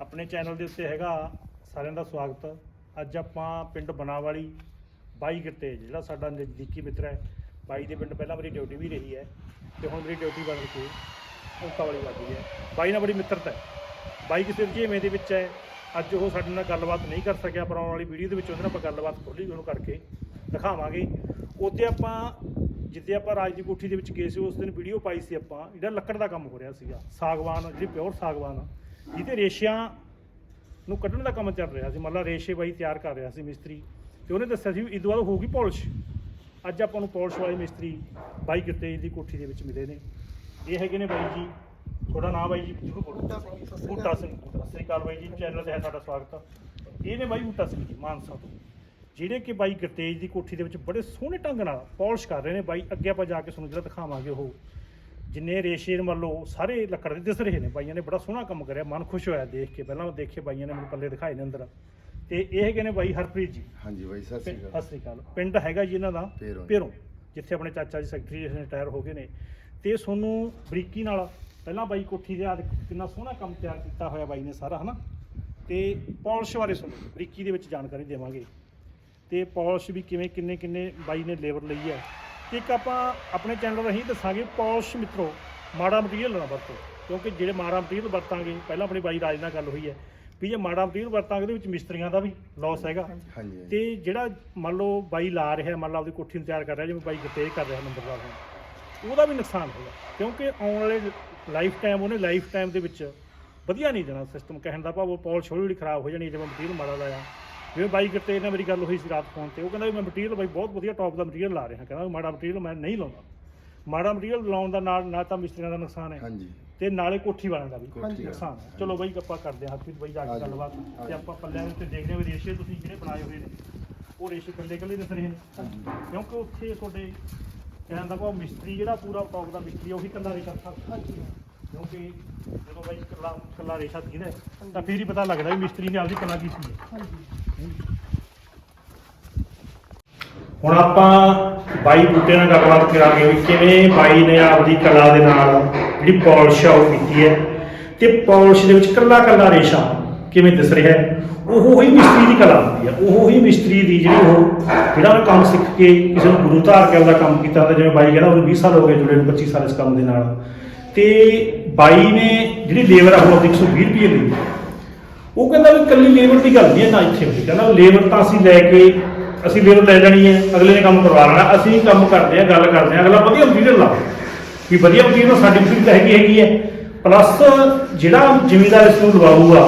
ਆਪਣੇ ਚੈਨਲ ਦੇ ਉੱਤੇ ਹੈਗਾ ਸਾਰਿਆਂ ਦਾ ਸਵਾਗਤ। ਅੱਜ ਆਪਾਂ ਪਿੰਡ ਬਨਾਵਾਲੀ ਬਾਈ ਗਿਰਤੇਜ ਜਿਹੜਾ ਸਾਡਾ ਨਜ਼ਦੀਕੀ ਮਿੱਤਰ ਹੈ ਬਾਈ ਦੇ ਪਿੰਡ ਪਹਿਲਾਂ ਮੇਰੀ ਡਿਊਟੀ ਵੀ ਰਹੀ ਹੈ ਤੇ ਹੁਣ ਮੇਰੀ ਡਿਊਟੀ ਬਦਲ ਕੇ ਓਕਾ ਵਾਲੀ ਲੱਗੀ ਹੈ। ਬਾਈ ਨਾਲ ਬੜੀ ਮਿੱਤਰਤਾ ਹੈ। ਬਾਈ ਕਿਸੇ ਰੁਝੇਵੇਂ ਦੇ ਵਿੱਚ ਹੈ। ਅੱਜ ਉਹ ਸਾਡੇ ਨਾਲ ਗੱਲਬਾਤ ਨਹੀਂ ਕਰ ਸਕਿਆ ਪਰ ਆਉਣ ਵਾਲੀ ਵੀਡੀਓ ਦੇ ਵਿੱਚ ਉਹਦੇ ਨਾਲ ਆਪਾਂ ਗੱਲਬਾਤ ਖੋਲੀ ਉਹਨੂੰ ਕਰਕੇ ਦਿਖਾਵਾਂਗੇ। ਉੱਤੇ ਆਪਾਂ ਜਿੱਦੇ ਆਪਾਂ ਰਾਜ ਦੀ ਕੋਠੀ ਦੇ ਵਿੱਚ ਗਏ ਸੀ ਉਸ ਦਿਨ ਵੀਡੀਓ ਪਾਈ ਸੀ ਆਪਾਂ। ਜਿਹੜਾ ਲੱਕੜ ਦਾ ਕੰਮ ਹੋ ਰਿਹਾ ਸੀਗਾ ਸਾਗਵਾਨ ਜਿਹੜੀ ਪਿਓਰ ਸਾਗਵਾਨ ਆ, ਜਿਹਦੇ ਰੇਸ਼ਿਆਂ ਨੂੰ ਕੱਢਣ ਦਾ ਕੰਮ ਚੱਲ ਰਿਹਾ ਸੀ। ਮਤਲਬ ਰੇਸ਼ੇ ਬਾਈ ਤਿਆਰ ਕਰ ਰਿਹਾ ਸੀ ਮਿਸਤਰੀ। ਤੇ ਉਹਨੇ ਦੱਸਿਆ ਸੀ ਵੀ ਬਾਅਦ ਹੋਊਗੀ ਪਾਲਿਸ਼। ਅੱਜ ਆਪਾਂ ਨੂੰ ਪਾਲਿਸ਼ ਵਾਲੇ ਮਿਸਤਰੀ ਬਾਈ ਗਿਰਤੇਜ ਦੀ ਕੋਠੀ ਦੇ ਵਿੱਚ ਮਿਲੇ ਨੇ। ਇਹ ਹੈਗੇ ਨੇ ਬਾਈ ਜੀ। ਤੁਹਾਡਾ ਨਾਮ ਬਾਈ ਜੀ? ਜ਼ਰੂਰ ਬੋਲੋ। ਬੂਟਾ ਸਿੰਘ ਸਤਿ ਸ੍ਰੀ ਅਕਾਲ। ਬਾਈ ਜੀ। ਚੈਨਲ ਤੇ ਹੈ ਤੁਹਾਡਾ ਸਵਾਗਤ। ਇਹ ਨੇ ਬਾਈ ਬੂਟਾ ਸਿੰਘ ਜੀ ਮਾਨਸਾ ਤੋਂ। ਜਿਹੜੇ ਕਿ ਬਾਈ ਗਰਤੇਜ ਦੀ ਕੋਠੀ ਦੇ ਵਿੱਚ ਬੜੇ ਸੋਹਣੇ ਢੰਗ ਨਾਲ ਪਾਲਿਸ਼ ਕਰ ਰਹੇ ਨੇ। ਬਾਈ ਅੱਗੇ ਆਪਾਂ ਜਾ ਕੇ ਤੁਹਾਨੂੰ ਜਿਹੜਾ ਦਿਖਾਵਾਂਗੇ ਉਹ। ਜਿੰਨੇ ਰੇਸ਼ੇ ਲਓ ਸਾਰੇ ਲੱਕੜ ਦੇ ਦਿਸ ਰਹੇ ਨੇ। ਬਾਈਆਂ ਨੇ ਬੜਾ ਸੋਹਣਾ ਕੰਮ ਕਰਿਆ ਮਨ ਖੁਸ਼ ਹੋਇਆ ਦੇਖ ਕੇ। ਪਹਿਲਾਂ ਦੇਖੇ ਬਾਈਆਂ ਨੇ ਮੈਨੂੰ ਪੱਲੇ ਦਿਖਾਏ ਨੇ ਅੰਦਰ। ਤੇ ਇਹ ਹੈਗੇ ਨੇ ਬਾਈ ਹਰਪ੍ਰੀਤ ਜੀ। ਹਾਂਜੀ ਬਾਈ ਸਤਿ ਸ਼੍ਰੀ ਸਤਿ ਅਕਾਲ ਸ੍ਰੀ ਅਕਾਲ। ਪਿੰਡ ਹੈਗਾ ਜੀ ਇਹਨਾਂ ਦਾ। ਭੇਰੋਂ ਜਿੱਥੇ ਆਪਣੇ ਚਾਚਾ ਜੀ ਸੈਕਟਰੀ ਰਿਟਾਇਰ ਹੋ ਗਏ ਨੇ। ਤੇ ਤੁਹਾਨੂੰ ਬਰੀਕੀ ਨਾਲ ਪਹਿਲਾਂ ਬਾਈ ਕੋਠੀ ਦੇ ਆ ਕਿੰਨਾ ਸੋਹਣਾ ਕੰਮ ਤਿਆਰ ਕੀਤਾ ਹੋਇਆ ਬਾਈ ਨੇ ਸਾਰਾ ਹਨਾ? ਤੇ ਪਾਲਿਸ਼ ਬਾਰੇ ਸੁਣੋ ਬਰੀਕੀ ਦੇ ਵਿੱਚ ਜਾਣਕਾਰੀ ਦੇਵਾਂਗੇ। ਤੇ ਪਾਲਿਸ਼ ਵੀ ਕਿਵੇਂ ਕਿੰਨੇ ਕਿੰਨੇ ਬਾਈ ਨੇ ਲੇਬਰ ਲਈ ਹੈ। ਇੱਕ ਆਪਾਂ ਆਪਣੇ ਚੈਨਲ ਰਾਹੀਂ ਦੱਸਾਂਗੇ ਪਾਲਿਸ਼ ਮਿੱਤਰੋ ਮਾੜਾ ਮਟੀਰੀਅਲ ਨਾ ਵਰਤੋ ਕਿਉਂਕਿ ਜਿਹੜੇ ਮਾੜਾ ਮਟੀਰੀਅਲ ਵਰਤਾਂਗੇ ਪਹਿਲਾਂ ਆਪਣੀ ਬਾਈ ਰਾਜ ਨਾਲ ਗੱਲ ਹੋਈ ਹੈ ਵੀ ਜੇ ਮਾੜਾ ਮਟੀਰੀਅਲ ਵਰਤਾਂਗੇ ਉਹਦੇ ਵਿੱਚ ਮਿਸਤਰੀਆਂ ਦਾ ਵੀ ਲਾਸ ਹੈਗਾ ਹਾਂਜੀ। ਤੇ ਜਿਹੜਾ ਮੰਨ ਲਓ ਬਾਈ ਲਾ ਰਿਹਾ ਮੰਨ ਲਓ ਆਪਦੀ ਕੋਠੀ ਨੂੰ ਤਿਆਰ ਕਰ ਰਿਹਾ ਜਿਵੇਂ ਬਾਈ ਗਤੇਜ ਕਰ ਰਿਹਾ ਨੰਬਰਦਾਰ ਹੁਣ ਉਹਦਾ ਵੀ ਨੁਕਸਾਨ ਹੋਗਾ ਕਿਉਂਕਿ ਆਉਣ ਵਾਲੇ ਲਾਈਫ ਟਾਈਮ ਉਹਨੇ ਲਾਈਫ ਟਾਈਮ ਦੇ ਵਿੱਚ ਵਧੀਆ ਨਹੀਂ ਦੇਣਾ ਸਿਸਟਮ ਕਹਿਣ ਦਾ ਭਾਵ ਉਹ ਹੌਲੀ ਹੌਲੀ ਖਰਾਬ ਹੋ ਜਾਣੀ ਜਿਵੇਂ ਮਟੀਰੀਅਲ ਮਾੜਾ ਲਾਇਆ ਜਿਵੇਂ ਬਾਈ ਗਤੇਜ ਨਾਲ ਮੇਰੀ ਗੱਲ ਹੋਈ ਸੀ ਰਾਤ ਫੋਨ ਤੇ ਉਹ ਕਹਿੰਦਾ ਵੀ ਮੈਂ ਮਟੀਰੀਅਲ ਬਾਈ ਬਹੁਤ ਵਧੀਆ ਟੌਪ ਦਾ ਮਟੀਰੀਅਲ ਲਾ ਰਿਹਾ ਕਹਿੰਦਾ ਵੀ ਮਾੜਾ ਮਟੀਰੀਅਲ ਮੈਂ ਨਹੀਂ ਲਾਉਂਦਾ। ਮਾੜਾ ਮਟੀਰੀਅਲ ਲਾਉਣ ਦਾ ਨਾਲ ਨਾ ਤਾਂ ਮਿਸਤਰੀਆਂ ਦਾ ਨੁਕਸਾਨ ਹੈ। ਹਾਂਜੀ। ਤੇ ਨਾਲੇ ਕੋਠੀ ਵਾਲਿਆਂ ਦਾ ਵੀ। ਨੁਕਸਾਨ ਹੈ। ਚਲੋ ਬਾਈ ਆਪਾਂ ਕਰਦੇ ਹਾਂ ਹਰਪ੍ਰੀਤ ਬਾਈ ਜਾ ਕੇ। ਗੱਲਬਾਤ ਤੇ। ਆਪਾਂ ਪੱਲਿਆਂ ਦੇ ਉੱਤੇ ਦੇਖਦੇ ਹਾਂ ਵੀ ਰੇਸ਼ੇ ਤੁਸੀਂ ਜਿਹੜੇ ਬਣਾਏ ਹੋਏ ਨੇ। ਉਹ ਰੇਸ਼ੇ ਕੱਲੇ ਕੱਲੇ ਦਿਸ ਰਹੇ ਨੇ। ਕਿਉਂਕਿ ਉੱਥੇ ਤੁਹਾਡੇ ਕਹਿਣ ਦਾ ਭਾਵ ਮਿਸਤਰੀ ਜਿਹੜਾ ਪੂਰਾ ਟੌਪ ਦਾ ਮਿਸਤਰੀ ਆ, ਉਹੀ ਕੱਲਾ ਰੇਸ਼ਾ ਥਾ ਹਾਂਜੀ। ਕਿਉਂਕਿ ਜਦੋਂ ਬਾਈ ਕੱਲਾ ਕੱਲਾ ਰੇਸ਼ਾ ਦਿਖਦਾ ਹੈ, ਤਾਂ ਫਿਰ ਹੀ ਪਤਾ ਲੱਗਦਾ ਵੀ ਮਿਸਤਰੀ ਨੇ ਆਪਦੀ ਕਲਾ ਕੀਤੀ ਹੈ। ਹਾਂਜੀ। ਹੁਣ ਆਪਾਂ ਬਾਈ ਬੂਟੇ ਨਾਲ ਗੱਲਬਾਤ ਕਰਾਂਗੇ ਵੀ ਕਿਵੇਂ ਬਾਈ ਨੇ ਆਪਦੀ ਕਲਾ ਦੇ ਨਾਲ ਜਿਹੜੀ ਪਾਲਿਸ਼ ਆ ਉਹ ਕੀਤੀ ਹੈ। ਤੇ ਪਾਲਿਸ਼ ਦੇ ਵਿੱਚ ਕੱਲਾ ਕੱਲਾ ਰੇਸ਼ਾ ਕਿਵੇਂ ਦਿਸ ਰਿਹਾ ਹੈ? ਉਹ ਹੀ ਮਿਸਤਰੀ ਦੀ ਕਲਾ ਹੁੰਦੀ ਹੈ ਉਹ ਹੀ ਮਿਸਤਰੀ ਦੀ ਜਿਹੜੀ ਉਹ ਜਿਹੜਾ ਉਹ ਕੰਮ ਸਿੱਖ ਕੇ ਕਿਸੇ ਨੂੰ ਗੁਰੂ ਧਾਰ ਕੇ ਉਹਦਾ ਕੰਮ ਕੀਤਾ ਹੁੰਦਾ ਜਿਵੇਂ ਬਾਈ ਕਹਿੰਦਾ ਉਹਨੂੰ 20 ਸਾਲ ਹੋ ਗਏ ਜੁੜੇ ਨੂੰ 25 ਸਾਲ ਇਸ ਕੰਮ ਦੇ ਨਾਲ। ਤੇ ਬਾਈ ਨੇ ਜਿਹੜੀ ਲੇਬਰ ਆ ਉਹ 120 ਰੁਪਏ ਲਈ। ਉਹ ਕਹਿੰਦਾ ਵੀ ਕੱਲੀ ਲੇਬਰ ਦੀ ਗੱਲ ਨਹੀਂ ਹੈ, ਨਾ ਇੱਥੇ ਹੁੰਦੀ। ਕਹਿੰਦਾ ਲੇਬਰ ਤਾਂ ਅਸੀਂ ਲੈ ਕੇ, ਅਸੀਂ ਲੇਬਰ ਲੈ ਲੈਣੀ ਹੈ, ਅਗਲੇ ਨੇ ਕੰਮ ਕਰਵਾ ਲੈਣਾ, ਅਸੀਂ ਕੰਮ ਕਰਦੇ ਆ ਗੱਲ ਕਰਦੇ ਆ ਅਗਲਾ ਵਧੀਆ ਮਟੀਰੀਅਲ ਲਾਵੇ ਵੀ ਵਧੀਆ ਮਟੀਰੀਅਲ ਸਾਡੀ ਮਸ਼ੀਨ ਤਾਂ ਹੈਗੀ ਹੈਗੀ ਹੈ। ਪਲੱਸ ਜਿਹੜਾ ਜ਼ਿਮੀਦਾਰ ਇਸ ਨੂੰ ਲਵਾਊਗਾ,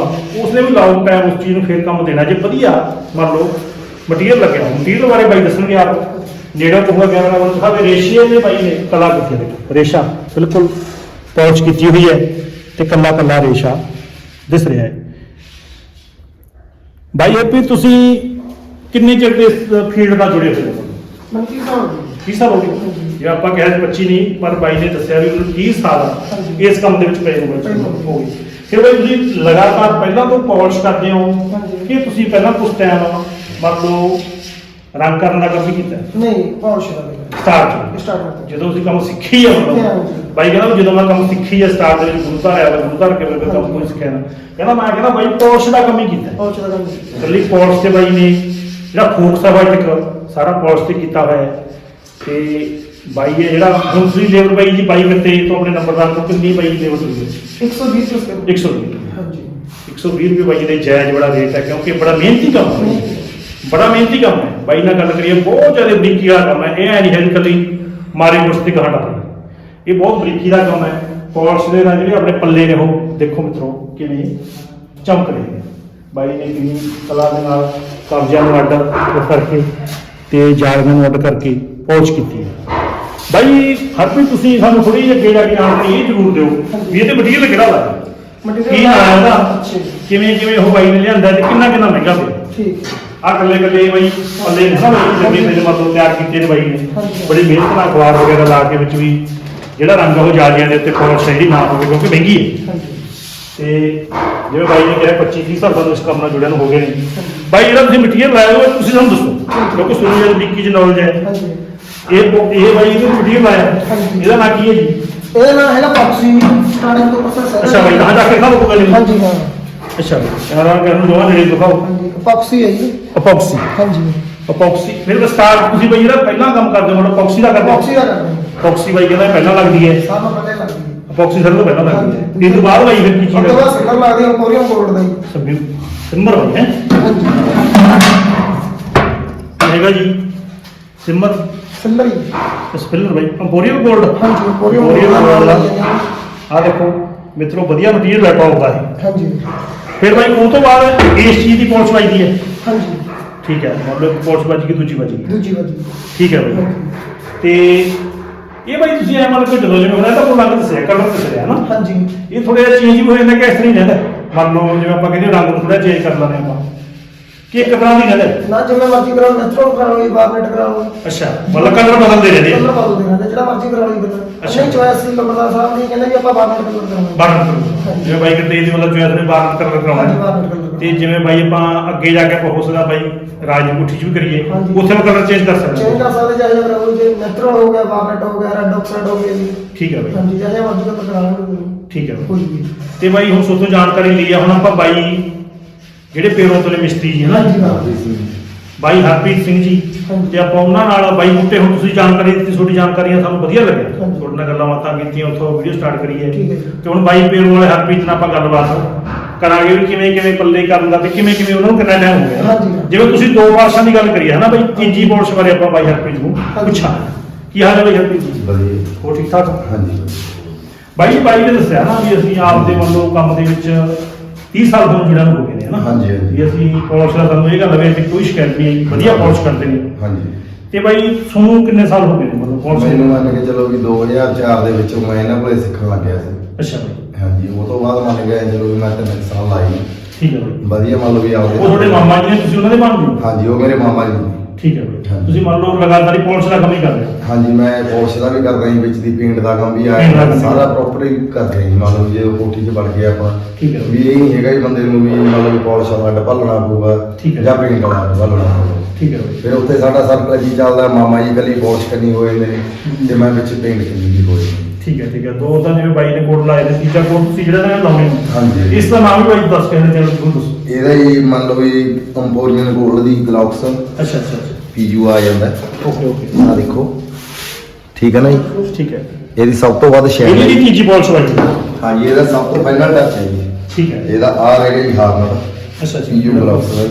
ਉਸਨੇ ਵੀ ਲਾਉ ਟਾਈਮ ਉਸ ਚੀਜ਼ ਨੂੰ ਫੇਰ ਕੰਮ ਦੇਣਾ। ਜੇ ਵਧੀਆ, ਮੰਨ ਲਓ ਮਟੀਰੀਅਲ ਲੱਗਿਆ ਮਟੀਰੀਅਲ ਬਾਰੇ ਬਾਈ ਦੱਸਣਗੇ ਆਪ। ਨੇੜਾ ਕਹੂਗਾ ਗਿਆਨ ਨਾਲ ਦਿਖਾਵੇ ਰੇਸ਼ੀਏ ਦੇ ਬਾਈ ਨੇ ਕਲਾ ਕੀਤੀ ਹੈ। ਰੇਸ਼ਾ ਬਿਲਕੁਲ ਪਹੁੰਚ ਕੀਤੀ ਹੋਈ ਹੈ ਤੇ ਕੱਲਾ ਕੱਲਾ ਰੇਸ਼ਾ ਦਿਸ ਰਿਹਾ ਹੈ। ਬਾਈ ਹੈਪੀ ਤੁਸੀਂ ਕਿੰਨੇ ਚਿਰ ਦੇ ਫੀਲਡ ਨਾਲ ਜੁੜੇ ਹੋਏ ਹੋ? ਮਨ ਕੀ ਸਾਹ ਜੀ। 30 ਸਾਲ ਹੋ ਗਏ। ਜੇ ਆਪਾਂ ਕਹਿ 25 ਨਹੀਂ ਪਰ ਬਾਈ ਨੇ ਦੱਸਿਆ ਵੀ ਉਹਨੂੰ 30 ਸਾਲ। ਇਸ ਕੰਮ ਦੇ ਵਿੱਚ ਪਏ ਹੋਏ। ਹੋ ਗਏ। ਫਿਰ ਬਾਈ ਤੁਸੀਂ ਲਗਾਤਾਰ ਪਹਿਲਾਂ ਤੋਂ ਪਾਲਿਸ਼ ਕਰਦੇ ਹੋ। ਕਿ ਤੁਸੀਂ ਪਹਿਲਾਂ ਕੁਝ ਟਾਈਮ ਮੰਨ ਲਓ ਰੰਗ ਕਰਨ ਦਾ ਕੰਮ ਕੀਤਾ? ਨਹੀਂ ਪਾਉਸ਼ ਦਾ ਨਹੀਂ ਸਟਾਰਟ ਸਟਾਰਟ ਕਰਦੇ ਜਦੋਂ ਤੁਸੀਂ ਕੰਮ ਸਿੱਖੀ ਆ ਮਤਲਬ। ਬਾਈ ਕਹਿੰਦਾ ਜਦੋਂ ਮੈਂ ਕੰਮ ਸਿੱਖੀ ਆ ਸਟਾਰਟ ਦੇ ਵਿੱਚ ਗੁਰੂ ਘਰ ਆਇਆ ਗੁਰੂ ਘਰ ਕੇ ਮੈਂ ਕੰਮ। ਕੋਈ ਸਿੱਖਿਆ ਨਾ। ਕਹਿੰਦਾ ਮੈਂ ਕਹਿੰਦਾ ਬਾਈ ਪਾਲਿਸ਼ ਦਾ ਕੰਮ ਹੀ ਕੀਤਾ। ਪਾਉਸ਼ ਦਾ ਨਹੀਂ ਇਕੱਲੀ ਪੌਲਿਸ਼ ਤੇ ਬਾਈ ਨੇ ਜਿਹੜਾ ਫੋਕ ਸਭਾ ਤੱਕ ਸਾਰਾ ਪੌਲਿਸ਼ ਤੇ ਕੀਤਾ ਹੋਇਆ ਹੈ। ਤੇ ਬਾਈ ਹੈ ਜਿਹੜਾ ਹੁਣ ਤੁਸੀਂ ਲੇਬਰ ਬਾਈ ਜੀ ਬਾਈ ਕਰਤੇ ਤੋਂ ਆਪਣੇ ਨੰਬਰਦਾਰ ਤੋਂ ਕਿੰਨੀ ਬਾਈ ਲੇਬਰ ਹੋਈ 120 ਰੁਪਏ ਕਰੋ 120 ਹਾਂਜੀ। 120 ਰੁਪਏ ਬਾਈ ਦੇ ਜਾਇਜ਼ ਬੜਾ ਰੇਟ ਹੈ ਕਿਉਂਕਿ ਬੜਾ ਮਿਹਨਤੀ ਕੰਮ ਹੈ। ਬੜਾ ਮਿਹਨਤੀ ਕੰਮ ਹੈ। ਬਾਈ ਨਾਲ ਗੱਲ ਕਰੀਏ ਬਹੁਤ ਜ਼ਿਆਦਾ ਬਰੀਕੀ ਵਾਲਾ ਕੰਮ ਹੈ। ਇਹ ਐ ਨਹੀਂ ਹੈ ਕਿ ਇਕੱਲੀ ਮਾਰੀ ਮੁਰਸ ਤੇ ਕਹਾਂਡਾ ਪਈ ਇਹ ਬਹੁਤ ਬਰੀਕੀ ਦਾ ਕੰਮ ਹੈ। ਪੌਲਿਸ਼ ਦੇ ਨਾਲ ਜਿਹੜੇ ਆਪਣੇ ਪੱਲੇ ਨੇ ਉਹ ਦੇਖੋ ਮਿੱਤਰੋ ਕਿਵੇਂ ਚਮਕ ਰਹੇ ਨੇ। ਬਾਈ ਨੇ ਕਿੰਨੀ ਕਲਾ ਦੇ ਨਾਲ ਕਬਜ਼ਿਆਂ ਨੂੰ ਅੱਡ ਕਰਕੇ ਤੇ ਜਾਲੀਆਂ ਨੂੰ ਅੱਡ ਕਰਕੇ ਪੌਲਿਸ਼ ਕੀਤੀ ਹੈ। ਬਾਈ ਹਰਪ੍ਰੀਤ ਤੁਸੀਂ ਸਾਨੂੰ ਥੋੜੀ ਜਿਹੀ ਅੱਗੇ ਜਾ ਕੇ ਜਾਣਕਾਰੀ ਇਹ ਜ਼ਰੂਰ ਦਿਓ ਵੀ ਇਹਦੇ ਮਟੀਰੀਅਲ ਕਿਹੜਾ ਲੱਗਦਾ। ਮਟੀਰੀਅਲ ਕੀ ਅੱਛਾ ਜੀ। ਕਿਵੇਂ ਕਿਵੇਂ ਉਹ ਬਾਈ ਨੇ ਲਿਆਂਦਾ ਤੇ ਕਿੰਨਾ ਕਿੰਨਾ ਮਹਿੰਗਾ ਪਿਆ? ਠੀਕ। ਆ ਕੱਲੇ ਕੱਲੇ ਬਾਈ ਪੱਲੇ ਨੇ ਨਾ ਲੱਗੇ ਮੇਰੇ ਮਤਲਬ ਤਿਆਰ ਕੀਤੇ ਨੇ ਬਾਈ ਨੇ। ਬੜੀ ਮਿਹਨਤ ਨਾਲ ਅਖਬਾਰ ਵਗੈਰਾ ਲਾ ਕੇ ਵਿੱਚ ਵੀ ਜਿਹੜਾ ਰੰਗ ਉਹ ਜਾਲੀਆਂ ਦੇ ਉੱਤੇ ਕੋਲ ਸਹੀ ਨਾ ਹੋਵੇ ਕਿਉਂਕਿ ਮਹਿੰਗੀ ਹੈ। ਤੇ ਜਿਵੇਂ ਬਾਈ ਨੇ ਕਿਹਾ 25 30 ਸਾਲ ਤੋਂ ਇਸ ਕੰਮ ਨਾਲ ਜੁੜਿਆ ਨੂੰ ਹੋ ਗਏ ਨੇ। ਬਾਈ ਜਿਹੜਾ ਤੁਸੀਂ ਮਟੀਰੀਅਲ ਲਾਇਆ ਹੋਇਆ ਤੁਸੀਂ ਸਾਨੂੰ ਦੱਸੋ ਕਿਉਂਕਿ ਸੁਣੀ ਜਿਹੜੀ ਬਰੀਕੀ ਚ ਨੌਲੇਜ ਹੈ। ਇਹ ਇਹ ਬਾਈ ਇਹਨੂੰ ਮਟੀਰੀਅਲ ਲਾਇਆ। ਇਹਦਾ ਨਾਂ ਕੀ ਹੈ ਜੀ? ਇਹਦਾ ਨਾਮ ਹੈਗਾ ਬਾਕਸੀ ਸਟਾਰਟਿੰਗ ਤੋਂ ਪ੍ਰੋਸੈਸ ਅੱਛਾ ਬਾਈ ਕਹਾਂ ਜਾ ਕੇ ਨਾ ਲੋਕਾਂ ਨੇ ਹਾਂਜੀ ਹਾਂ। ਅੱਛਾ ਯਾਰਾਂ ਕਰਨ ਦੋਵਾਂ ਨੇੜੇ ਦਿਖਾਓ। ਹਾਂਜੀ। ਅਪਾਕਸੀ ਹੈ ਜੀ। ਅਪੌਕਸੀ ਹਾਂਜੀ। ਅਪੌਕਸੀ ਫਿਰ ਵਿਸਤਾਰ ਤੁਸੀਂ ਬਈ ਜਿਹੜਾ ਪਹਿਲਾਂ ਕੰਮ ਕਰਦੇ ਹੋ ਅਪੌਕਸੀ ਦਾ ਕਰਦੇ ਅਪਾਕਸੀ ਦਾ ਕਰਦੇ ਹਾਂ। ਅਪੌਕਸੀ ਬਾਈ ਕਹਿੰਦਾ ਪਹਿਲਾਂ ਲੱਗਦੀ ਹੈ। ਸਾਨੂੰ ਪਤਾ ਹੀ ਲੱਗਦੀ ਹੈ। ਅਪੌਕਸੀ ਸਰ ਤੋਂ ਪਹਿਲਾਂ ਲੱਗਦੀ ਹੈ। ਇਹ ਤੋਂ ਬਾਅਦ ਬਾਈ ਫਿਰ ਕੀ ਉਸ ਤੋਂ ਚੀਜ਼ ਬਾਅਦ ਸਿੱਖਣ ਲੱਗਦੀ ਹੈ ਕੋਰੀਅਮ ਗੋਲਡ ਦਾ ਜੀ ਸਭੀ ਸਿਮਰ ਬਾਈ ਹੈ। ਹਾਂਜੀ। ਹੈਗਾ ਜੀ। ਸਿਮਰ। ਸਿਲਰ ਜੀ ਸਪਿਲਰ ਬਾਈ। ਅੰਪੋਰੀਅਲ 골ਡ ਹਾਂਜੀ ਕੋਰੀਅਮ ਗੋਲਡ ਦਾ ਦਾ। ਆ। ਦੇਖੋ ਮਿੱਤਰੋ ਵਧੀਆ ਮਟੀਰੀਅਲ ਬੈਠਾ ਹੁੰਦਾ ਹੈ ਹਾਂਜੀ। ਫਿਰ ਬਾਈ ਉਹ ਤੋਂ ਬਾਅਦ ਇਸ ਚੀਜ਼ ਦੀ ਪੌਂਚ ਵੱਜਦੀ ਹੈ। ਹਾਂਜੀ। ਠੀਕ ਹੈ ਇੱਕ ਪੌਂਚ ਵੱਜ ਗਈ ਦੂਜੀ ਵੱਜ ਗਈ। ਦੂਜੀ ਵਾਰੀ ਠੀਕ ਹੈ ਬਾਈ। ਤੇ ਇਹ ਬਾਈ ਤੁਸੀਂ ਐ ਕੇ ਜਦੋਂ ਜਿਵੇਂ ਹੋਣਾ ਤਾਂ ਕੋਈ ਰੰਗ ਦੱਸਿਆ ਕਲਰ ਦੱਸਿਆ ਹੈ ਨਾ। ਹਾਂਜੀ। ਇਹ ਥੋੜਾ ਜਿਹਾ ਚੇਂਜ ਵੀ ਹੋ ਜਾਂਦਾ ਕਿ ਇਸ ਤਰ੍ਹਾਂ ਹੀ ਰਹਿੰਦਾ। ਮੰਨ ਲਓ ਜਿਵੇਂ ਆਪਾਂ ਕਹਿੰਦੇ ਰੰਗ ਨੂੰ ਥੋੜਾ ਚੇਂਜ ਕਰ ਲੈਂਦੇ ਆਪਾਂ। ਕਿ ਇੱਕ ਤਰ੍ਹਾਂ ਦੀ ਰਹਿੰਦਾ ਨਾ ਜਿਵੇਂ ਮਰਜ਼ੀ ਕਰਾਓ ਨੈਚੁਰਲ ਕਰਾ ਲਓ ਬਾਰਨੇਟ ਕਰਾ ਲਓ ਅੱਛਾ ਮਤਲਬ ਕਲਰ ਬਦਲਦੇ ਰਹਿੰਦੇ ਕਲਰ ਆ ਬਦਲਦੇ ਰਹਿੰਦੇ ਜਿਹੜਾ ਮਰਜ਼ੀ ਕਰਾ ਲਓ ਕਲਰ ਅੱਛਾ। ਨਹੀਂ ਚੋਇਸ ਸੀ ਲੰਬਰਦਾਰ ਸਾਹਿਬ ਨੇ ਕਹਿੰਦੇ ਵੀ ਆਪਾਂ ਬਾਰਨੇਟ ਕਲਰ ਕਰਾਉਣਾ ਬਾਰਨ ਕਲਰ ਜਿਵੇਂ ਬਾਈ ਕਿਤੇ ਇਹਦੀ ਮਤਲਬ ਚੋਇਸ ਨੇ ਬਾਰਨ ਕਲਰ ਹਾਂਜੀ ਕਰਾਉਣਾ ਬਾਰਨੇਟ ਕਲਰ ਤੇ ਜਿਵੇਂ ਬਾਈ ਆਪਾਂ ਅੱਗੇ ਜਾ ਕੇ ਆਪਾਂ ਹੋ ਸਕਦਾ ਬਾਈ ਰਾਜ ਦੀ ਮੁੱਠੀ ਚ ਵੀ ਕਰੀਏ ਹਾਂਜੀ। ਉੱਥੇ ਵੀ ਕਲਰ ਚੇਂਜ ਕਰ ਚੇਂਜ ਸਕਦੇ ਕਰ ਸਕਦੇ ਅਗਰ ਉਹ ਜੇ ਨੈਚੁਰਲ ਹੋ ਗਿਆ ਬਾਰਨੇਟ ਹੋ ਗਿਆ ਰੈੱਡ ਆਕਸਾਈਡ ਹੋ ਗਿਆ ਜੀ। ਠੀਕ ਹੈ ਬਾਈ। ਹਾਂਜੀ ਚਾਹੇ ਮਰਜ਼ੀ ਕਲਰ ਕਰਾ ਲਓ ਠੀਕ ਹੈ ਬਾਈ। ਕੋਈ ਵੀ। ਤੇ ਬਾਈ ਹੁਣ ਸੋਤੋਂ ਜਾਣਕਾਰੀ ਲਈ ਆ ਹੁਣ ਆਪਾਂ ਬਾਈ ਜਿਹੜੇ ਪੇਰੋਂ ਤੋਂ ਨੇ ਮਿਸਤਰੀ ਜੀ ਹਨਾ? ਹਾਂ ਬਾਈ ਹਰਪ੍ਰੀਤ ਸਿੰਘ ਜੀ। ਤੇ ਆਪਾਂ ਉਹਨਾਂ ਨਾਲ ਬਾਈ ਬੂਟੇ ਹੁਣ ਤੁਸੀਂ ਜਾਣਕਾਰੀ ਦਿੱਤੀ ਤੁਹਾਡੀ ਜਾਣਕਾਰੀਆਂ ਸਾਨੂੰ ਵਧੀਆ ਲੱਗਿਆ। ਤੁਹਾਡੇ ਨਾਲ ਗੱਲਾਂ ਬਾਤਾਂ ਕੀਤੀਆਂ ਉੱਥੋਂ ਵੀਡੀਓ ਸਟਾਰਟ ਕਰੀ ਹੈ ਹੈ। ਤੇ ਹੁਣ ਬਾਈ ਪੇਰੋਂ ਵਾਲੇ ਹਰਪ੍ਰੀਤ ਨਾਲ ਆਪਾਂ ਗੱਲਬਾਤ ਕਰਾਂਗੇ ਵੀ ਕਿਵੇਂ ਕਿਵੇਂ ਪੱਲੇ ਕਰਨ ਦਾ ਤੇ ਕਿਵੇਂ ਕਿਵੇਂ ਉਹਨਾਂ ਨੂੰ ਕਿੰਨਾ ਟਾਈਮ ਹੋ ਗਿਆ। ਜਿਵੇਂ ਤੁਸੀਂ ਦੋ ਬਾਰਸ਼ਾਂ ਦੀ ਗੱਲ ਕਰੀ ਹੈ ਨਾ ਬਾਈ? ਤੀਜੀ ਬਾਰਸ਼ ਬਾਰੇ ਆਪਾਂ ਬਾਈ ਹਰਪ੍ਰੀਤ ਨੂੰ। ਪੁੱਛਾਂ ਕੀ ਹਾਲ ਹੈ ਬਾਈ ਹਰਪ੍ਰੀਤ ਜੀ? ਵਧੀਆ। ਹੋ ਠੀਕ ਠਾਕ? ਹਾਂਜੀ। ਬਾਈ ਜੀ ਬਾਈ ਨੇ ਦੱਸਿਆ ਨਾ ਵੀ ਅਸੀਂ ਆਪ ਦੇ ਲਓ ਕੰਮ ਦੇ ਵਿੱਚ 30 ਸਾਲ ਤੋਂ ਜਿਹੜਾ ਨੂੰ ਹੋ ਨੇ? ਹਾਂਜੀ, ਹਾਂਜੀ। ਵੀ ਅਸੀਂ ਪਾਲਿਸ਼ ਦਾ ਸਾਨੂੰ ਇਹ ਗੱਲ ਹੈ ਕਿ ਕੋਈ ਸ਼ਿਕਾਇਤ ਨਹੀਂ ਆਈ ਵਧੀਆ ਪਾਲਿਸ਼ ਕਰਦੇ ਨੇ। ਹਾਂਜੀ। ਤੇ ਬਾਈ ਤੁਹਾਨੂੰ ਕਿੰਨੇ ਸਾਲ ਹੋ ਗਏ ਨੇ ਮਤਲਬ ਪਾਲਿਸ਼ ਮੈਨੂੰ ਮੰਨ ਕੇ ਚਲੋ ਵੀ 2004 ਦੇ ਵਿੱਚ ਮੈਂ ਇਹਨਾਂ ਕੋਲੇ ਸਿੱਖਣ ਲੱਗ ਗਿਆ ਸੀ। ਅੱਛਾ ਬਾਈ। ਹਾਂਜੀ ਉਹ ਤੋਂ ਬਾਅਦ ਮੰਨ ਗਿਆ ਚਲੋ ਵੀ ਮੈਂ ਤਿੰਨ ਸਾਲ ਲਾਈ। ਠੀਕ ਹੈ ਬਾਈ। ਵਧੀਆ ਮੰਨ ਲਓ ਵੀ ਆਪਦੇ ਉਹ ਤੁਹਾਡੇ ਮਾਮਾ ਜੀ ਨੇ ਤੁਸੀਂ ਉਹਨਾਂ ਦੇ ਬਣ ਗਏ ਹਾਂਜੀ ਉਹ ਮੇਰੇ ਮਾਮਾ ਜੀ ਨੇ। ਠੀਕ ਹੈ ਬਾਈ ਹਾਂਜੀ। ਤੁਸੀਂ ਮੰਨ ਲਓ ਲਗਾਤਾਰ ਹੀ ਪਾਲਿਸ਼ ਦਾ ਕੰਮ ਹੀ ਕਰ ਰਹੇ ਹੋ ਹਾਂਜੀ ਮੈਂ ਪੋਲਿਸ਼ ਦਾ ਵੀ ਕਰਦਾ ਜੀ ਵਿੱਚ ਦੀ ਪੇਂਟ ਦਾ ਕੰਮ ਵੀ Paint ਦਾ ਕੰਮ ਆਇਆ ਵੀ। ਸਾਰਾ ਪ੍ਰੋਪਰ ਹੀ ਕਰਦੇ ਜੀ ਮੰਨ ਲਓ ਜੇ ਉਹ ਕੋਠੀ 'ਚ ਵੜ ਗਿਆ ਆਪਾਂ ਠੀਕ ਹੈ। ਵੀ ਇਹ ਨਹੀਂ ਹੈਗਾ ਜੀ ਬੰਦੇ ਨੂੰ ਵੀ ਮੰਨ ਲਓ ਪੋਲਿਸ਼ ਵਾਲਾ ਅੱਡ ਭੱਲਣਾ ਪਊਗਾ ਠੀਕ ਹੈ। ਜਾਂ ਪੇਂਟ ਵਾਲਾ ਅੱਡ ਭੱਲਣਾ ਪਊਗਾ ਠੀਕ ਹੈ ਬਾਈ ਫਿਰ ਉੱਥੇ ਸਾਡਾ ਸਰਕਲ ਜੀ ਚੱਲਦਾ ਮਾਮਾ ਜੀ ਕੱਲੀ ਪੋਲਿਸ਼ ਕਰਨੀ ਹੋਏ ਨੇ ਤੇ ਮੈਂ ਵਿੱਚ ਪੇਂਟ ਕਰਨੀ ਵੀ ਹੋਏ ਨੇ ਠੀਕ ਹੈ ਠੀਕ ਹੈ। ਦੋ ਤਾਂ ਜਿਵੇਂ ਬਾਈ ਨੇ ਕੋਡ ਲਾਏ ਨੇ ਤੀਜਾ ਕੋਡ ਤੁਸੀਂ ਜਿਹੜਾ ਨਾ ਲਾਉਣੇ ਹੋ। ਹਾਂਜੀ। ਇਸ ਦਾ ਨਾਮ ਵੀ ਬਾਈ ਦੱਸ ਕੇ ਚੈਨਲ ਤੁਹਾਨੂੰ ਦੱਸੋ। ਇਹਦਾ ਹੀ ਮੰਨ ਲਓ ਵੀ ਕੰਪੋਰੀਅਨ ਗੋਲਡ ਦੀ ਗਲੌਕਸ ਅੱਛਾ ਅੱਛਾ ਅੱਛਾ। ਪੀਯੂ ਆ ਜਾਂਦਾ ਓਕੇ ਓਕੇ। ਆ ਦੇਖੋ। ਠੀਕ ਹੈ ਨਾ ਜੀ? ਠੀਕ ਹੈ। ਇਹਦੀ ਸਭ ਤੋਂ ਵੱਧ ਸ਼ੈਨ ਇਹਦੀ ਕੀ ਤੀਜੀ ਪਾਲਿਸ਼ ਬਾਈ ਹਾਂਜੀ ਇਹਦਾ ਸਭ ਤੋਂ ਪਹਿਲਾ ਟੱਚ ਹੈ ਜੀ। ਠੀਕ ਹੈ। ਇਹਦਾ ਆ ਰਹਿ ਗਿਆ ਹਾਰਨਰ ਅੱਛਾ ਅੱਛਾ ਪੀਯੂ ਗਲੌਕਸ। ਦਾ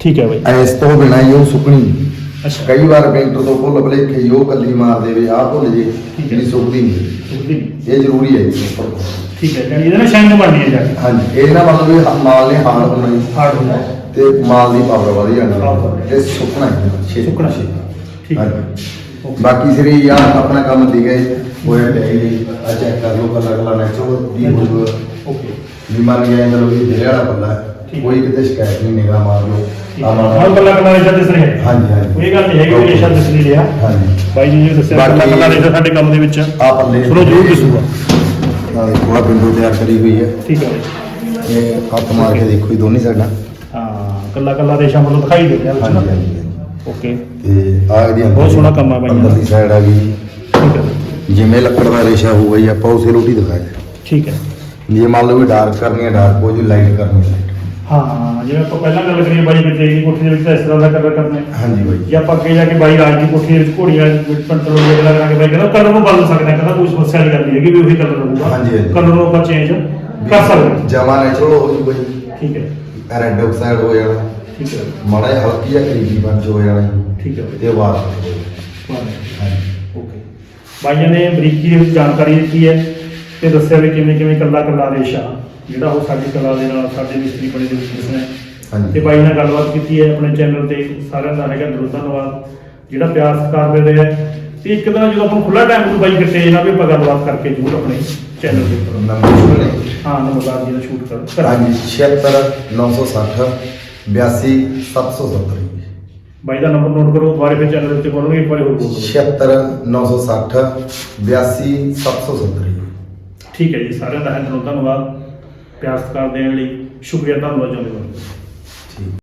ਠੀਕ ਹੈ ਬਾਈ। ਇਸ ਤੋਂ ਬਿਨਾਂ ਹੀ ਉਹ ਸੁੱਕਣੀ। ਅੱਛਾ। ਕਈ ਵਾਰ ਪੇਂਟਰ ਤੋਂ ਭੁੱਲ ਭੁਲੇਖੇ ਹੀ ਉਹ ਕੱਲੀ ਮਾਰ ਦੇਵੇ ਆ ਭੁੱਲ ਜੇ ਠੀਕ ਹੈ। ਜਿਹੜੀ ਸੁੱਕਦੀ ਨਹੀਂ। ਇਹ ਜ਼ਰੂਰੀ ਹੈ ਜੀ। ਉੱਪਰ। ਠੀਕ ਹੈ ਜਾਨੀ ਇਹਦੇ ਨਾਲ ਸ਼ੈਂਗ ਬਣਨੀ ਹੈ ਜਾ ਕੇ। ਹਾਂਜੀ ਇਹਦੇ ਨਾਲ ਮਤਲਬ ਵੀ ਹ- ਮਾਲ ਨੇ ਹਾਰਡ ਹੋਣਾ ਜੀ। ਹਾਰਡ ਹੁੰਦਾ। ਹੈ ਤੇ ਮਾਲ ਦੀ ਪਾਵਰ ਵਧ ਜਾਣੀ Power। ਤੇ ਸੁੱਕਣਾ ਹੈ ਛੇ ਸੁੱਕਣਾ। ਸੀ ਠੀਕ ਹੈ। ਹਾਂਜੀ। ਬਾਕੀ ਸਿਰੇ ਯਾਰ ਆਪਣਾ ਕੰਮ ਠੀਕ ਹੈ ਹੋਇਆ ਡੈਰੀ ਆ ਚੈੱਕ ਕਰ ਲਓ ਕੱਲਾ ਕੱਲਾ ਨੈਚੁਰਲ ਦੀ ਓਕੇ ਵੀ ਮੰਨ ਗਿਆ ਚਲੋ ਵੀ ਜਿਹੜੇ ਵਾਲਾ ਪੱਲਾ ਹੈ। ਕੋਈ ਕਿਤੇ ਸ਼ਿਕਾਇਤ ਨਹੀਂ ਨਿਗਾ ਮਾਰ ਲਓ। ਆ ਮਾਰ ਹਾਂ ਕੱਲਾ ਰੇਸ਼ਾ ਦਿਸ ਰਿਹਾ ਹੈ ਹਾਂਜੀ ਹਾਂਜੀ। ਕੋਈ ਗੱਲ ਨਹੀਂ ਹੈਗੀ ਵੀ ਰੇਸ਼ਾ ਦਿਸ ਨਹੀਂ ਰਿਹਾ ਹਾਂਜੀ। ਬਾਈ ਜੀ ਨੇ ਦੱਸਿਆ ਕੱਲਾ ਬਾਕੀ- ਕੱਲਾ ਰੇਸ਼ਾ ਸਾਡੇ ਕੰਮ ਦੇ ਵਿੱਚ। ਆ ਪੱਲੇ ਚਲੋ ਜ਼ਰੂਰ ਦਿਸੂਗਾ। ਆ ਦੇਖੋ ਆ ਵਿੰਡੋ ਤਿਆਰ ਕਰੀ ਹੋਈ ਹੈ। ਠੀਕ ਹੈ ਬਾਈ ਇਹ ਹੱਥ ਮਾਰ ਕੇ ਦੇਖੋ ਜੀ ਦੋਨੇ ਸਾਈਡਾਂ ਹਾਂ ਕੱਲਾ ਕੱਲਾ ਰੇਸ਼ਾ ਮਤਲਬ ਦਿਖਾਈ ਦੇ ਰਿਹਾ ਵਿੱਚ ਹਾਂਜੀ ਨਾ। ਹਾਂਜੀ। ਓਕੇ। ਤੇ ਆ ਇਹਦੀ ਬਹੁਤ ਸੋਹਣਾ ਕੰਮ ਆ ਬਾਈ ਅੰਦਰ ਦੀ ਸਾਈਡ ਆ ਗਈ। ਠੀਕ ਹੈ ਜਿਵੇਂ ਲੱਕੜ ਦਾ ਰੇਸ਼ਾ ਹੋਊਗਾ ਜੀ ਆਪਾਂ ਉਸੇ ਰੋਟੀ ਦਿਖਾਇਆ। ਠੀਕ ਹੈ। ਜੇ ਮੰਨ ਲਓ ਵੀ ਡਾਰਕ ਕਰਨੀ ਹੈ ਡਾਰਕ ਹੋ ਜੂ ਲਾਈਟ ਕਰਨੀ ਹੈ। ਹਾਂ ਜਿਵੇਂ ਆਪਾਂ ਪਹਿਲਾਂ ਗੱਲ ਕਰੀਏ ਬਾਈ ਵਿੱਚ ਦੀ ਕੋਠੀ ਦੇ ਵਿੱਚ ਤਾਂ ਇਸ ਤਰ੍ਹਾਂ ਦਾ ਕਲਰ ਕਰਨਾ ਹੈ। ਹਾਂਜੀ ਬਾਈ। ਜੇ ਆਪਾਂ ਅੱਗੇ ਜਾ ਕੇ ਬਾਈ ਰਾਜ ਦੀ ਕੋਠੀ ਦੇ ਵਿੱਚ ਘੋੜੀਆਂ ਕੰਟਰੋਲ ਵਗੈਰਾ ਕਰਾਂਗੇ ਬਾਈ ਕਹਿੰਦਾ ਕਲਰ ਨੂੰ ਬਦਲ ਸਕਦੇ ਹਾਂ ਕਹਿੰਦਾ ਕੋਈ ਸਮੱਸਿਆ ਨਹੀਂ ਕਰਦੀ ਹੈਗੀ ਵੀ ਉਹੀ ਕਲਰ ਰਹੂਗਾ ਹਾਂਜੀ, ਹਾਂਜੀ। ਕਲਰ ਨੂੰ ਆਪਾਂ ਚੇਂਜ ਕਰ ਸਕਦੇ ਹਾਂ। ਜਮਾ ਨੈਚੁਰਲ ਹੋ ਜੂ ਬਾਈ। ਠੀਕ ਹੈ। ਰੈੱਡ ਆਕਸਾਈਡ ਹੋ ਜਾਣਾ। ਠੀਕ ਹੈ। ਮਾੜਾ ਜਿਹਾ ਹਲਕੀ ਜਿਹਾ ਕਰੀਬੀ ਪੰਚ ਹੋ ਜਾਣਾ ਜੀ। ਠੀਕ ਹੈ। ਤੇ ਆਵਾਜ਼ ਓਕੇ। ਬਾਈਆਂ ਨੇ ਬਰੀਕੀ ਦੇ ਵਿੱਚ ਜਾਣਕਾਰੀ ਦਿੱਤੀ ਹੈ ਤੇ ਦੱਸਿਆ ਵੀ ਕਿਵੇਂ ਕਿਵੇਂ ਕੱਲਾ ਕੱਲਾ ਰੇਸ਼ਾ ਜਿਹੜਾ ਉਹ ਸਾਡੀ ਕਲਾ ਦੇ ਨਾਲ ਸਾਡੇ ਮਿਸਤਰੀ ਬਣੇ ਦੇ ਵਿੱਚ ਦਿਸਣਾ ਹੈ। ਤੇ ਬਾਈ ਨਾਲ ਗੱਲਬਾਤ ਕੀਤੀ ਹੈ ਆਪਣੇ ਚੈਨਲ ਤੇ ਸਾਰਿਆਂ ਦਾ ਹੈਗਾ ਦਿਲੋਂ ਧੰਨਵਾਦ ਜਿਹੜਾ ਪਿਆਰ ਸਤਿਕਾਰ ਦੇ ਰਿਹਾ ਹੈ। ਤੇ ਇੱਕ ਦਿਨ ਜਦੋਂ ਆਪਾਂ ਖੁੱਲਾ ਟਾਈਮ ਨੂੰ ਬਾਈ ਕਿਤੇ ਵੀ ਆਪਾਂ ਗੱਲਬਾਤ ਕਰਕੇ ਜ਼ਰੂਰ ਆਪਣੇ ਚੈਨਲ ਦੇ ਉੱਪਰ। ਨੰਬਰ ਹਾਂ ਨਮਸਕਾਰ ਜੀ ਦਾ ਸ਼ੂਟ ਕਰ ਕਰਾਂਗੇ ਹਾਂਜੀ 76 960 82 770 ਬਾਈ ਦਾ ਨੰਬਰ ਨੋਟ ਕਰੋ ਦੁਬਾਰੇ ਫਿਰ ਚੈਨਲ ਉੱਤੇ ਬੋਲਣਗੇ ਇੱਕ ਵਾਰੀ ਹੋਰ ਬੋਲੋ 76 960 82 770 ਠੀਕ ਹੈ ਜੀ ਸਾਰਿਆਂ ਦਾ ਹੈ ਧੰਨਵਾਦ ਪਿਆਰ ਸਤਿਕਾਰ ਦੇਣ ਲਈ ਸ਼ੁਕਰੀਆ ਧੰਨਵਾਦ ਜੋਨੇ